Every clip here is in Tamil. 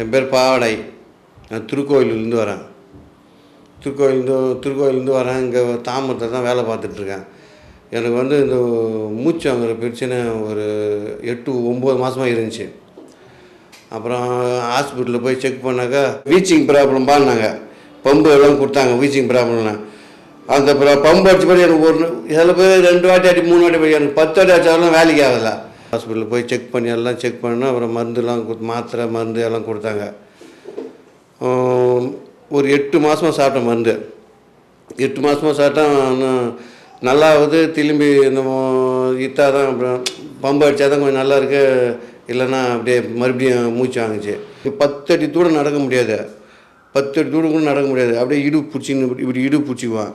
என் பேர் பாவடை நான் திருக்கோயிலேருந்து வரேன். திருக்கோயிலேருந்து திருக்கோயிலேருந்து வரேன். இங்கே தாமரத்தில் தான் வேலை பார்த்துட்ருக்கேன் எனக்கு வந்து இந்த மூச்சு வாங்குற பிரச்சனை ஒரு எட்டு ஒம்பது மாதமாக இருந்துச்சு. அப்புறம் ஹாஸ்பிட்டலில் போய் செக் பண்ணாக்கா வீச்சிங் ப்ராப்ளம் பாடினாங்க பம்பு எல்லாம் கொடுத்தாங்க வீச்சிங் ப்ராப்ளம்னா. அந்த பம்பு அடிச்ச போய் எனக்கு ஒரு சில பேர் ரெண்டு வாட்டி அடி மூணு வாட்டி போய் எனக்கு பத்து வாட்டி அடிச்சாலும் வேலைக்கு ஆகலை. ஹாஸ்பிட்டலில் போய் செக் பண்ணி எல்லாம் செக் பண்ணால் அப்புறம் மருந்துலாம் கொடுத்து மாத்திரை மருந்து எல்லாம் கொடுத்தாங்க. ஒரு எட்டு மாதமாக சாப்பிட்டேன் மருந்து. எட்டு மாதமாக சாப்பிட்டா நல்லாவது திரும்பி இந்த இத்தா தான் அப்புறம் பம்பு அடித்தா தான் கொஞ்சம் நல்லா இருக்கு. இல்லைன்னா அப்படியே மறுபடியும் மூச்சு வாங்குச்சு. பத்து அடி தூரம் நடக்க முடியாது. பத்து அடி தூரம் கூட நடக்க முடியாது. அப்படியே இடு பிடிச்சின்னு இப்படி இப்படி இடு பிடிச்சிக்குவான்.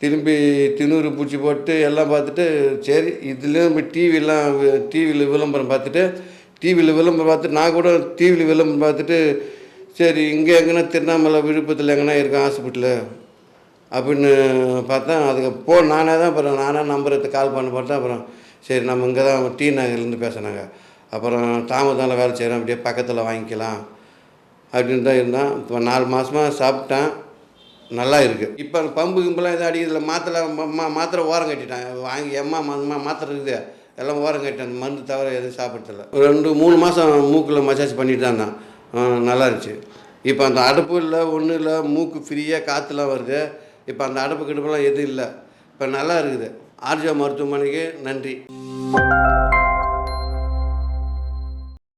திரும்பி திணூறு பூச்சி போட்டு எல்லாம் பார்த்துட்டு சரி இதுலேயும் இப்போ டிவிலாம் டிவியில் விளம்பரம் பார்த்துட்டு டிவியில் விளம்பரம் பார்த்துட்டு நான் கூட டிவியில் விளம்பரம் பார்த்துட்டு சரி இங்கே எங்கன்னா திருவண்ணாமலை விழுப்புரத்தில் எங்கன்னா இருக்கேன் ஹாஸ்பிட்டலு அப்படின்னு பார்த்தா அதுக்கு போ நானே தான் அப்புறம் நானே நம்பர் கால் பண்ண பார்த்தேன் அப்புறம் சரி நம்ம இங்கே தான் டி நகர்லேருந்து பேசுனாங்க. அப்புறம் தாமதாவில் வேலை செய்கிறேன் அப்படியே பக்கத்தில் வாங்கிக்கலாம் அப்படின்னு தான் இருந்தான். இப்போ நாலு மாதமாக சாப்பிட்டேன். நல்லா இருக்குது இப்போ பம்பு கிம்பெல்லாம் எதுவும் அடிக்கிறதுல மாத்திரை மா மாத்திரை ஓரம் கட்டிட்டேன் வாங்கி எம்மா மா மாத்திரை இருக்குது. எல்லாம் ஓரம் கட்டிட்டேன் மருந்து தவிர எதுவும் சாப்பிட்றதில்ல ஒரு ரெண்டு மூணு மாதம் மூக்கில் மசாஜ் பண்ணிட்டு தான் நல்லா இருந்துச்சு. இப்போ அந்த அடுப்பு இல்லை ஒன்றும் இல்லை மூக்கு ஃப்ரீயாக காற்றுலாம் வருது. இப்போ அந்த அடுப்பு கிடப்பெல்லாம் எதுவும் இல்லை. இப்போ நல்லா இருக்குது. ஆர்ஜா மருத்துவமனைக்கு நன்றி.